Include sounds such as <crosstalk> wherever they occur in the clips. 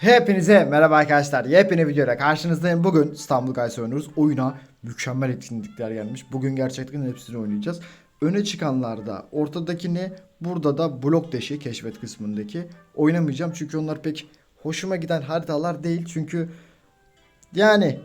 Hepinize merhaba arkadaşlar. Yepyeni videoyla karşınızdayım. Bugün İstanbul Guys oynuyoruz. Oyuna mükemmel etkinlikler gelmiş. Bugün gerçekten hepsini oynayacağız. Öne çıkanlarda ortadaki ne? Burada da blok deşi keşfet kısmındaki. Oynamayacağım çünkü onlar pek hoşuma giden haritalar değil. Çünkü yani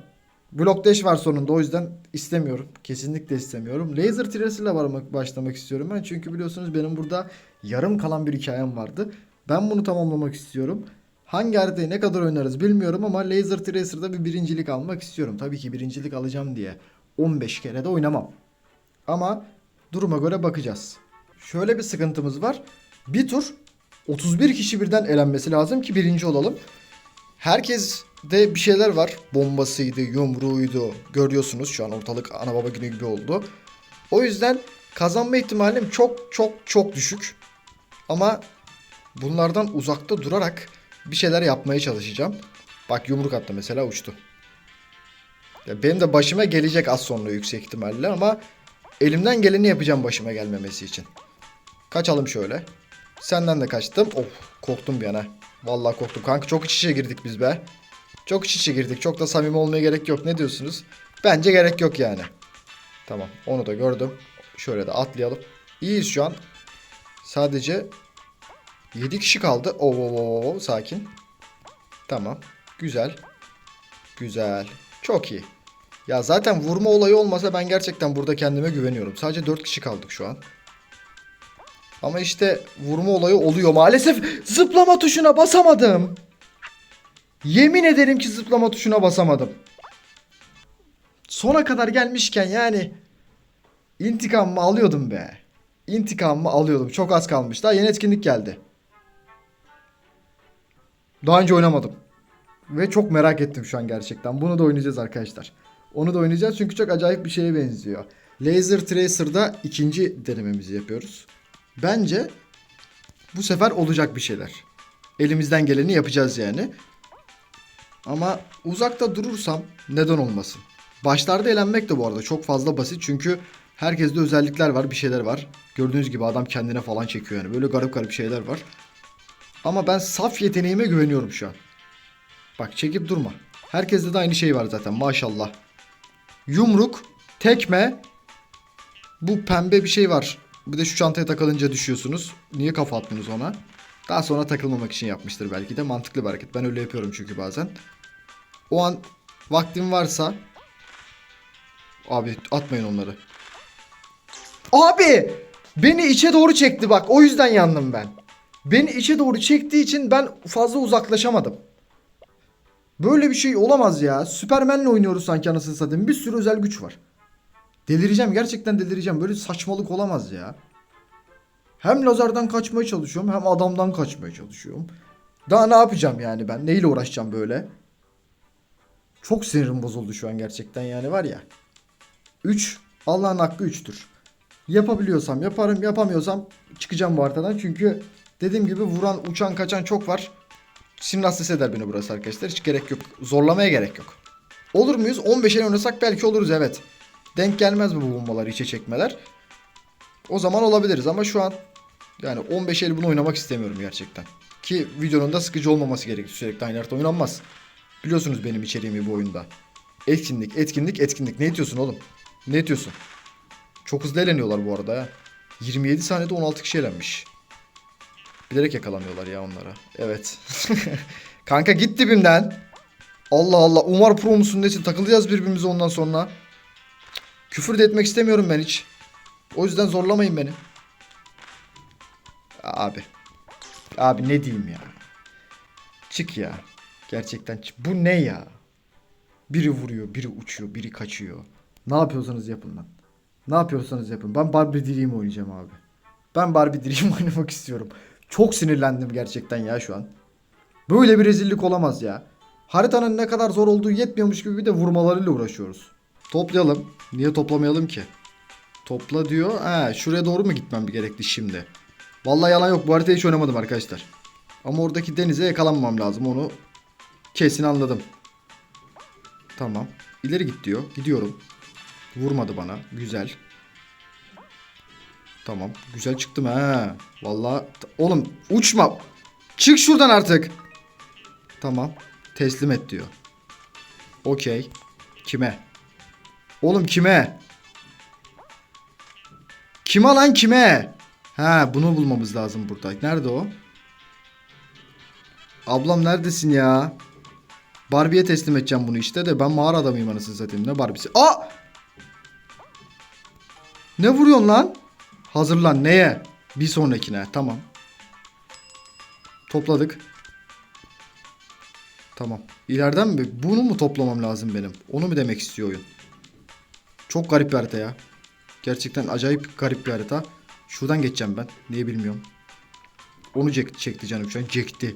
blok deş var sonunda o yüzden istemiyorum. Kesinlikle istemiyorum. Laser ile varmak, başlamak istiyorum ben. Çünkü biliyorsunuz benim burada yarım kalan bir hikayem vardı. Ben bunu tamamlamak istiyorum. Hangi haritayı ne kadar oynarız bilmiyorum ama Laser Tracer'da bir birincilik almak istiyorum. Tabii ki birincilik alacağım diye 15 kere de oynamam. Ama duruma göre bakacağız. Şöyle bir sıkıntımız var. Bir tur 31 kişi birden elenmesi lazım ki birinci olalım. Herkes de bir şeyler var. Bombasıydı, yumruğuydu. Görüyorsunuz şu an ortalık ana baba günü gibi oldu. O yüzden kazanma ihtimalim çok çok çok düşük. Ama bunlardan uzakta durarak bir şeyler yapmaya çalışacağım. Bak yumruk attı mesela uçtu. Ya benim de başıma gelecek az sonra yüksek ihtimalle ama elimden geleni yapacağım başıma gelmemesi için. Kaçalım şöyle. Senden de kaçtım. Of korktum bir yana. Vallahi korktum. Kanka çok iç içe girdik biz be. Çok iç içe girdik. Çok da samimi olmaya gerek yok. Ne diyorsunuz? Bence gerek yok yani. Tamam onu da gördüm. Şöyle de atlayalım. İyiyiz şu an. Sadece 7 kişi kaldı. Oo, oo, oo, sakin. Tamam. Güzel. Güzel. Çok iyi. Ya zaten vurma olayı olmasa ben gerçekten burada kendime güveniyorum. Sadece 4 kişi kaldık şu an. Ama işte vurma olayı oluyor. Maalesef zıplama tuşuna basamadım. Yemin ederim ki zıplama tuşuna basamadım. Sona kadar gelmişken yani intikamımı alıyordum be. İntikamımı alıyordum. Çok az kalmış. Daha yeni etkinlik geldi. Daha önce oynamadım. Ve çok merak ettim şu an gerçekten. Bunu da oynayacağız arkadaşlar. Onu da oynayacağız çünkü çok acayip bir şeye benziyor. Laser Tracer'da ikinci denememizi yapıyoruz. Bence bu sefer olacak bir şeyler. Elimizden geleni yapacağız yani. Ama uzakta durursam neden olmasın? Başlarda eğlenmek de bu arada çok fazla basit çünkü herkeste özellikler var, bir şeyler var. Gördüğünüz gibi adam kendine falan çekiyor yani. Böyle garip garip şeyler var. Ama ben saf yeteneğime güveniyorum şu an. Bak çekip durma. Herkeste de aynı şey var zaten maşallah. Yumruk, tekme. Bu pembe bir şey var. Bir de şu çantaya takılınca düşüyorsunuz. Niye kafa attınız ona? Daha sonra takılmamak için yapmıştır belki de. Mantıklı bir hareket. Ben öyle yapıyorum çünkü bazen. O an vaktim varsa... Abi atmayın onları. Abi! Beni içe doğru çekti bak. O yüzden yandım ben. Beni içe doğru çektiği için ben fazla uzaklaşamadım. Böyle bir şey olamaz ya. Süpermenle oynuyoruz sanki anasını satayım. Bir sürü özel güç var. Delireceğim gerçekten delireceğim. Böyle saçmalık olamaz ya. Hem lazerden kaçmaya çalışıyorum hem adamdan kaçmaya çalışıyorum. Daha ne yapacağım yani ben? Neyle uğraşacağım böyle? Çok sinirim bozuldu şu an gerçekten yani var ya. 3 Allah'ın hakkı 3'tür. Yapabiliyorsam yaparım, yapamıyorsam çıkacağım bu haritadan. Çünkü dediğim gibi vuran, uçan, kaçan çok var. Sinir hastası eder beni burası arkadaşlar. Hiç gerek yok. Zorlamaya gerek yok. Olur muyuz? 15 el oynasak belki oluruz evet. Denk gelmez bu bombalar, içe çekmeler. O zaman olabiliriz ama şu an yani 15 el bunu oynamak istemiyorum gerçekten. Ki videonun da sıkıcı olmaması gerekir. Sürekli aynı harita oynanmaz. Biliyorsunuz benim içeriğimi bu oyunda. Etkinlik, etkinlik, etkinlik. Ne diyorsun oğlum? Ne diyorsun? Çok hızlı eğleniyorlar bu arada ya. 27 saniyede 16 kişi eğlenmiş. Bilerek yakalamıyorlar ya onlara. Evet. <laughs> Kanka git dibimden. Allah Allah. Umar Pro musun nesin? Takılacağız birbirimize ondan sonra. Küfür de etmek istemiyorum ben hiç. O yüzden zorlamayın beni. Abi. Abi ne diyeyim ya. Çık ya. Gerçekten çık. Bu ne ya? Biri vuruyor, biri uçuyor, biri kaçıyor. Ne yapıyorsanız yapın lan. Ne yapıyorsanız yapın. Ben Barbie Dream oynayacağım abi. Ben Barbie Dream <laughs> oynamak istiyorum. Çok sinirlendim gerçekten ya şu an. Böyle bir rezillik olamaz ya. Haritanın ne kadar zor olduğu yetmiyormuş gibi bir de vurmalarıyla uğraşıyoruz. Toplayalım. Niye toplamayalım ki? Topla diyor. Ha, şuraya doğru mu gitmem gerekli şimdi? Vallahi yalan yok. Bu haritayı hiç oynamadım arkadaşlar. Ama oradaki denize yakalanmamam lazım. Onu kesin anladım. Tamam. İleri git diyor. Gidiyorum. Vurmadı bana. Güzel. Tamam. Güzel çıktım ha. Vallahi oğlum uçma. Çık şuradan artık. Tamam. Teslim et diyor. Okey. Kime? Oğlum kime? Kime lan kime? Ha bunu bulmamız lazım burada. Nerede o? Ablam neredesin ya? Barbie'ye teslim edeceğim bunu işte de ben mağara adamıyım anasını satayım. Ne Barbie'si? Aa! Ne vuruyorsun lan? Hazırlan neye? Bir sonrakine. Tamam. Topladık. Tamam. İleriden mi? Bunu mu toplamam lazım benim? Onu mu demek istiyor oyun? Çok garip bir harita ya. Gerçekten acayip garip bir harita. Şuradan geçeceğim ben. Niye bilmiyorum. Onu çek çekti canım şu an. Çekti.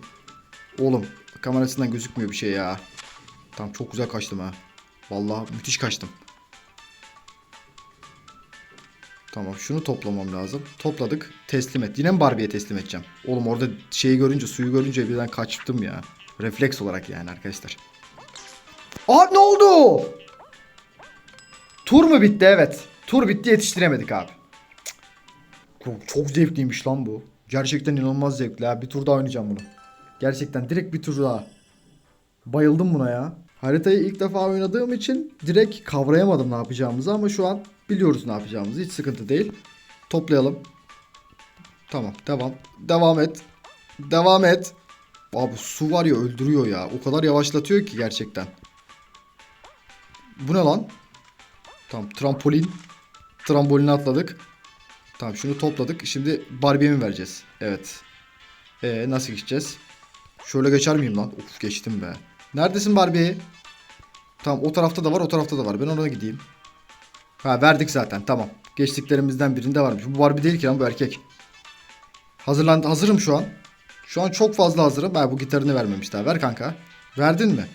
Oğlum kamerasından gözükmüyor bir şey ya. Tamam çok güzel kaçtım ha. Vallahi müthiş kaçtım. Tamam şunu toplamam lazım. Topladık. Teslim et. Yine mi Barbie'ye teslim edeceğim? Oğlum orada şeyi görünce suyu görünce birden kaçtım ya. Refleks olarak yani arkadaşlar. Aa ne oldu? Tur mu bitti evet. Tur bitti yetiştiremedik abi. Çok, çok zevkliymiş lan bu. Gerçekten inanılmaz zevkli ha. Bir tur daha oynayacağım bunu. Gerçekten direkt bir tur daha. Bayıldım buna ya. Haritayı ilk defa oynadığım için direkt kavrayamadım ne yapacağımızı ama şu an biliyoruz ne yapacağımızı. Hiç sıkıntı değil. Toplayalım. Tamam devam. Devam et. Devam et. Abi su var ya öldürüyor ya. O kadar yavaşlatıyor ki gerçekten. Bu ne lan? Tamam trampolin. Tramboline atladık. Tamam şunu topladık. Şimdi Barbie'ye mi vereceğiz? Evet. Ee nasıl geçeceğiz? Şöyle geçer miyim lan? Of geçtim be. Neredesin Barbie? Tamam o tarafta da var o tarafta da var. Ben ona gideyim. Ha verdik zaten tamam. Geçtiklerimizden birinde varmış. Bu Barbie değil ki lan bu erkek. Hazırlan hazırım şu an. Şu an çok fazla hazırım. Ha bu gitarını vermemişler. Ver kanka. Verdin mi?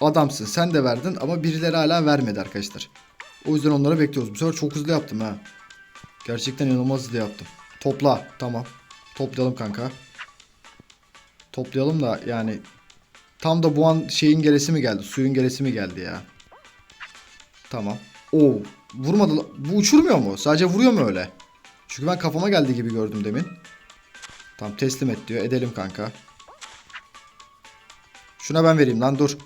Adamsın. Sen de verdin ama birileri hala vermedi arkadaşlar. O yüzden onları bekliyoruz. Bu sefer çok hızlı yaptım ha. Gerçekten inanılmaz hızlı yaptım. Topla. Tamam. Toplayalım kanka. Toplayalım da yani tam da bu an şeyin gelesi mi geldi? Suyun gelesi mi geldi ya? Tamam. Oo, vurmadı. Bu uçurmuyor mu? Sadece vuruyor mu öyle? Çünkü ben kafama geldi gibi gördüm demin. Tamam teslim et diyor. Edelim kanka. Şuna ben vereyim lan dur.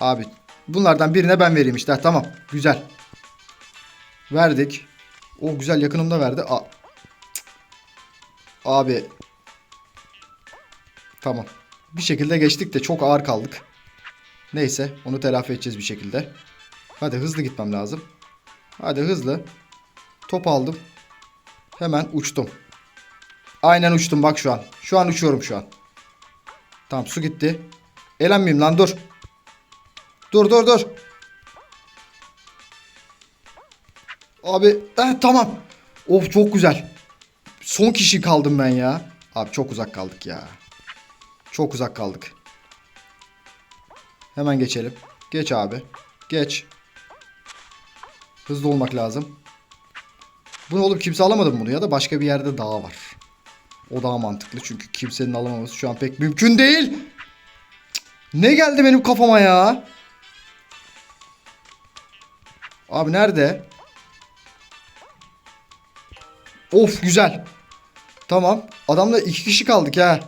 Abi bunlardan birine ben vereyim işte. Tamam. Güzel. Verdik. O güzel yakınımda verdi. A Cık. Abi. Tamam. Bir şekilde geçtik de çok ağır kaldık. Neyse onu telafi edeceğiz bir şekilde. Hadi hızlı gitmem lazım. Hadi hızlı. Top aldım. Hemen uçtum. Aynen uçtum bak şu an. Şu an uçuyorum şu an. Tamam su gitti. Elenmeyeyim lan dur. Dur dur dur. Abi eh, tamam. Of çok güzel. Son kişi kaldım ben ya. Abi çok uzak kaldık ya. Çok uzak kaldık. Hemen geçelim. Geç abi. Geç. Hızlı olmak lazım. Bunu olup kimse alamadı mı bunu ya da başka bir yerde dağ var. O daha mantıklı çünkü kimsenin alamaması şu an pek mümkün değil. Ne geldi benim kafama ya? Abi nerede? Of güzel. Tamam. Adamla iki kişi kaldık ha.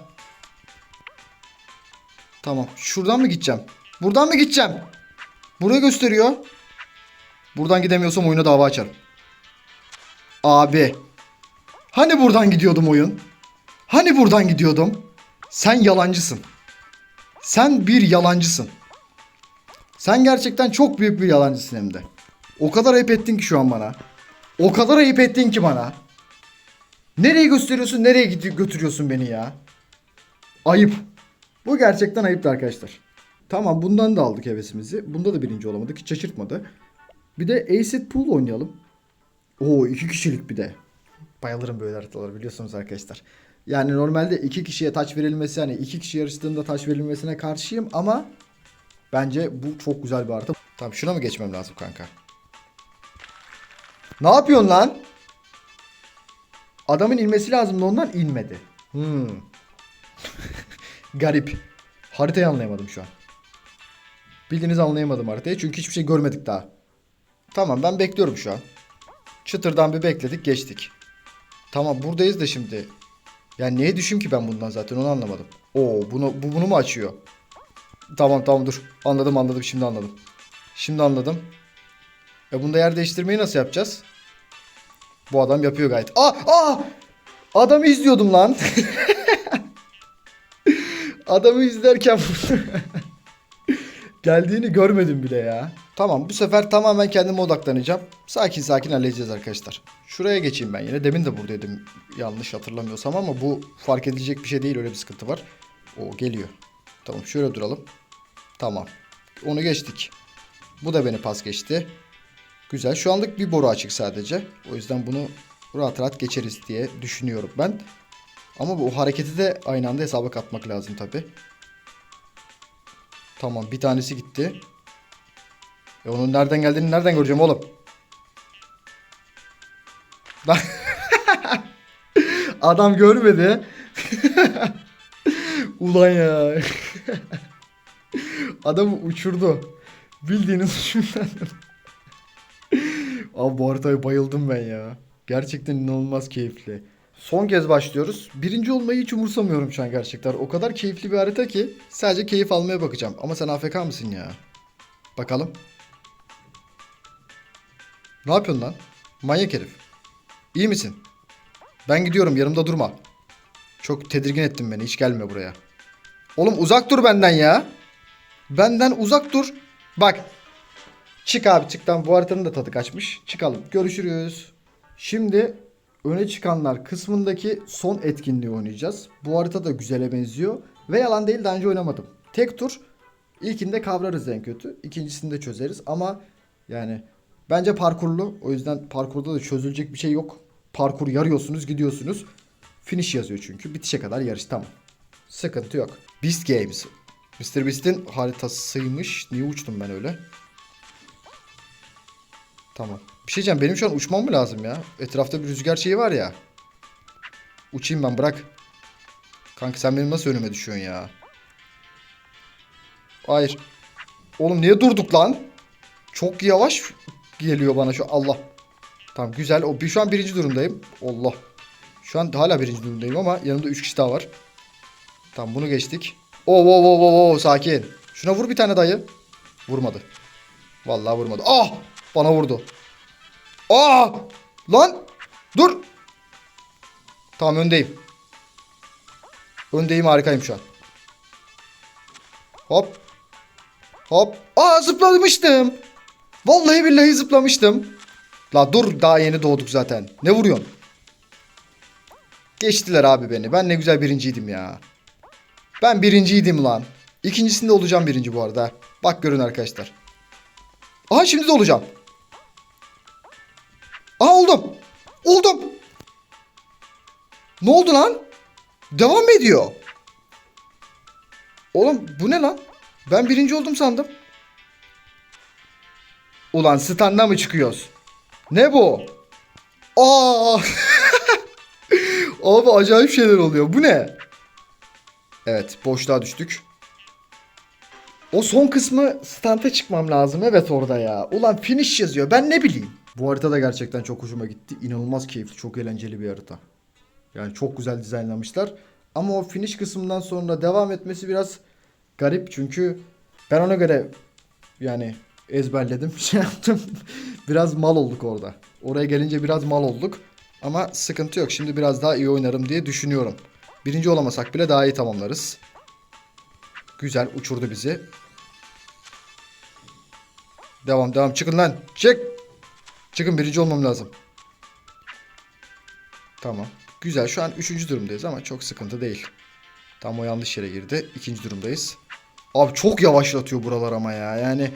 Tamam. Şuradan mı gideceğim? Buradan mı gideceğim? Buraya gösteriyor. Buradan gidemiyorsam oyuna dava açarım. Abi. Hani buradan gidiyordum oyun? Hani buradan gidiyordum? Sen yalancısın. Sen bir yalancısın. Sen gerçekten çok büyük bir yalancısın hem de. O kadar ayıp ettin ki şu an bana. O kadar ayıp ettin ki bana. Nereye gösteriyorsun, nereye götürüyorsun beni ya? Ayıp. Bu gerçekten ayıptı arkadaşlar. Tamam bundan da aldık hevesimizi. Bunda da birinci olamadık. Hiç şaşırtmadı. Bir de Acid Pool oynayalım. Oo iki kişilik bir de. Bayılırım böyle haritalar biliyorsunuz arkadaşlar. Yani normalde iki kişiye taç verilmesi yani iki kişi yarıştığında taç verilmesine karşıyım ama bence bu çok güzel bir harita. Tamam şuna mı geçmem lazım kanka? Ne yapıyorsun lan? Adamın inmesi lazımdı ondan inmedi. Hmm. <laughs> Garip. Haritayı anlayamadım şu an. Bildiğiniz anlayamadım haritayı çünkü hiçbir şey görmedik daha. Tamam ben bekliyorum şu an. Çıtırdan bir bekledik geçtik. Tamam buradayız da şimdi. Yani neye düşüm ki ben bundan zaten onu anlamadım. Oo bunu bu bunu mu açıyor? Tamam tamam dur. Anladım anladım şimdi anladım. Şimdi anladım. E bunda yer değiştirmeyi nasıl yapacağız? Bu adam yapıyor gayet. Aa! Aa! Adamı izliyordum lan. <laughs> Adamı izlerken <laughs> geldiğini görmedim bile ya. Tamam bu sefer tamamen kendime odaklanacağım. Sakin sakin halledeceğiz arkadaşlar. Şuraya geçeyim ben yine. Demin de buradaydım yanlış hatırlamıyorsam ama bu fark edilecek bir şey değil öyle bir sıkıntı var. O geliyor. Tamam şöyle duralım. Tamam. Onu geçtik. Bu da beni pas geçti. Güzel. Şu anlık bir boru açık sadece. O yüzden bunu rahat rahat geçeriz diye düşünüyorum ben. Ama bu hareketi de aynı anda hesaba katmak lazım tabi. Tamam bir tanesi gitti. E onun nereden geldiğini nereden göreceğim oğlum? <laughs> Adam görmedi. <laughs> Ulan ya. <laughs> Adamı uçurdu. Bildiğiniz uçurdu. Abi bu haritaya bayıldım ben ya. Gerçekten inanılmaz keyifli. Son kez başlıyoruz. Birinci olmayı hiç umursamıyorum şu an gerçekten. O kadar keyifli bir harita ki sadece keyif almaya bakacağım. Ama sen AFK mısın ya? Bakalım. Ne yapıyorsun lan? Manyak herif. İyi misin? Ben gidiyorum yanımda durma. Çok tedirgin ettin beni hiç gelme buraya. Oğlum uzak dur benden ya. Benden uzak dur. Bak. Çık abi çık tam bu haritanın da tadı kaçmış. Çıkalım. Görüşürüz. Şimdi öne çıkanlar kısmındaki son etkinliği oynayacağız. Bu harita da güzele benziyor. Ve yalan değil daha önce oynamadım. Tek tur. İlkinde kavrarız en kötü. İkincisini de çözeriz ama yani bence parkurlu. O yüzden parkurda da çözülecek bir şey yok. Parkur yarıyorsunuz gidiyorsunuz. Finish yazıyor çünkü. Bitişe kadar yarış tamam. Sıkıntı yok. Beast Games. Mr. Beast'in haritasıymış. Niye uçtum ben öyle? Tamam. Bir şey diyeceğim. Benim şu an uçmam mı lazım ya? Etrafta bir rüzgar şeyi var ya. Uçayım ben bırak. Kanka sen benim nasıl önüme düşüyorsun ya? Hayır. Oğlum niye durduk lan? Çok yavaş geliyor bana şu Allah. Tamam güzel. O bir şu an birinci durumdayım. Allah. Şu an hala birinci durumdayım ama yanımda 3 kişi daha var. Tamam bunu geçtik. Oo oo oo oo sakin. Şuna vur bir tane dayı. Vurmadı. Vallahi vurmadı. Ah! Bana vurdu. Ah! Lan! Dur! Tamam öndeyim. Öndeyim harikayım şu an. Hop. Hop. Aa zıplamıştım. Vallahi billahi zıplamıştım. La dur daha yeni doğduk zaten. Ne vuruyorsun? Geçtiler abi beni. Ben ne güzel birinciydim ya. Ben birinciydim lan. İkincisinde olacağım birinci bu arada. Bak görün arkadaşlar. Aha şimdi de olacağım. Aha oldum. Oldum. Ne oldu lan? Devam mı ediyor? Oğlum bu ne lan? Ben birinci oldum sandım. Ulan standa mı çıkıyoruz? Ne bu? Aa! <laughs> Abi acayip şeyler oluyor. Bu ne? Evet boşluğa düştük. O son kısmı stanta çıkmam lazım. Evet orada ya. Ulan finish yazıyor. Ben ne bileyim. Bu harita da gerçekten çok hoşuma gitti. İnanılmaz keyifli. Çok eğlenceli bir harita. Yani çok güzel dizaynlamışlar. Ama o finish kısmından sonra devam etmesi biraz garip. Çünkü ben ona göre yani ezberledim. <laughs> Şey yaptım. biraz mal olduk orada. Oraya gelince biraz mal olduk. Ama sıkıntı yok. Şimdi biraz daha iyi oynarım diye düşünüyorum. Birinci olamasak bile daha iyi tamamlarız. Güzel uçurdu bizi. Devam devam çıkın lan. Çık. Çıkın birinci olmam lazım. Tamam. Güzel şu an üçüncü durumdayız ama çok sıkıntı değil. Tam o yanlış yere girdi. İkinci durumdayız. Abi çok yavaşlatıyor buralar ama ya. Yani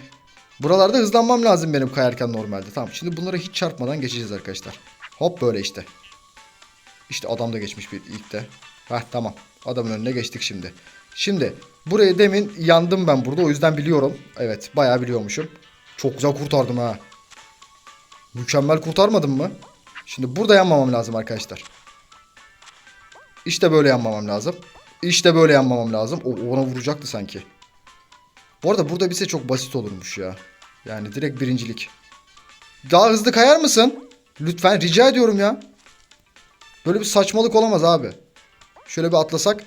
buralarda hızlanmam lazım benim kayarken normalde. Tamam şimdi bunlara hiç çarpmadan geçeceğiz arkadaşlar. Hop böyle işte. İşte adam da geçmiş bir ilk de. Heh tamam. Adamın önüne geçtik şimdi. Şimdi burayı demin yandım ben burada o yüzden biliyorum. Evet bayağı biliyormuşum. Çok güzel kurtardım ha. Mükemmel kurtarmadım mı? Şimdi burada yanmamam lazım arkadaşlar. İşte böyle yanmamam lazım. İşte böyle yanmamam lazım. O ona vuracaktı sanki. Bu arada burada bilse çok basit olurmuş ya. Yani direkt birincilik. Daha hızlı kayar mısın? Lütfen rica ediyorum ya. Böyle bir saçmalık olamaz abi. Şöyle bir atlasak.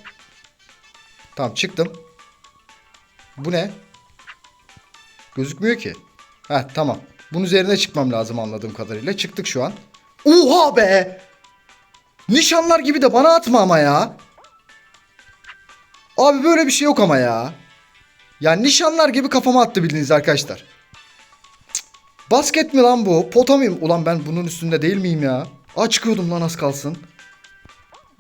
Tamam çıktım. Bu ne? Gözükmüyor ki. Heh tamam. Bunun üzerine çıkmam lazım anladığım kadarıyla. Çıktık şu an. Oha be! Nişanlar gibi de bana atma ama ya. Abi böyle bir şey yok ama ya. Ya nişanlar gibi kafama attı bildiğiniz arkadaşlar. Basket mi lan bu? Pota mıyım? Ulan ben bunun üstünde değil miyim ya? Aa çıkıyordum lan az kalsın.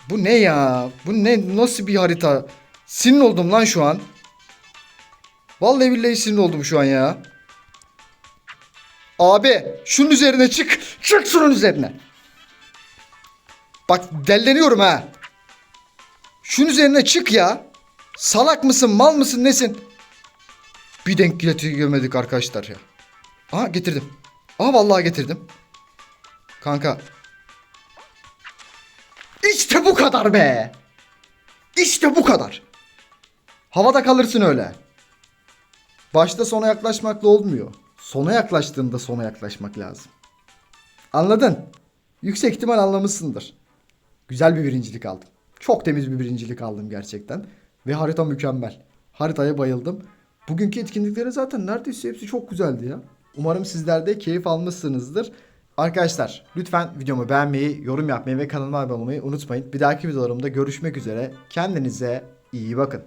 Bu ne ya? Bu ne? Nasıl bir harita? Sinir oldum lan şu an. Vallahi billahi sinir oldum şu an ya. Abi şunun üzerine çık. Çık şunun üzerine. Bak delleniyorum ha. Şunun üzerine çık ya. Salak mısın mal mısın nesin? Bir denk getirmedik arkadaşlar ya. Aha getirdim. Aha vallahi getirdim. Kanka. İşte bu kadar be. İşte bu kadar. Havada kalırsın öyle. Başta sona yaklaşmakla olmuyor. Sona yaklaştığında sona yaklaşmak lazım. Anladın? Yüksek ihtimal anlamışsındır. Güzel bir birincilik aldım. Çok temiz bir birincilik aldım gerçekten. Ve harita mükemmel. Haritaya bayıldım. Bugünkü etkinliklerin zaten neredeyse hepsi çok güzeldi ya. Umarım sizler de keyif almışsınızdır. Arkadaşlar lütfen videomu beğenmeyi, yorum yapmayı ve kanalıma abone olmayı unutmayın. Bir dahaki videolarımda görüşmek üzere. Kendinize iyi bakın.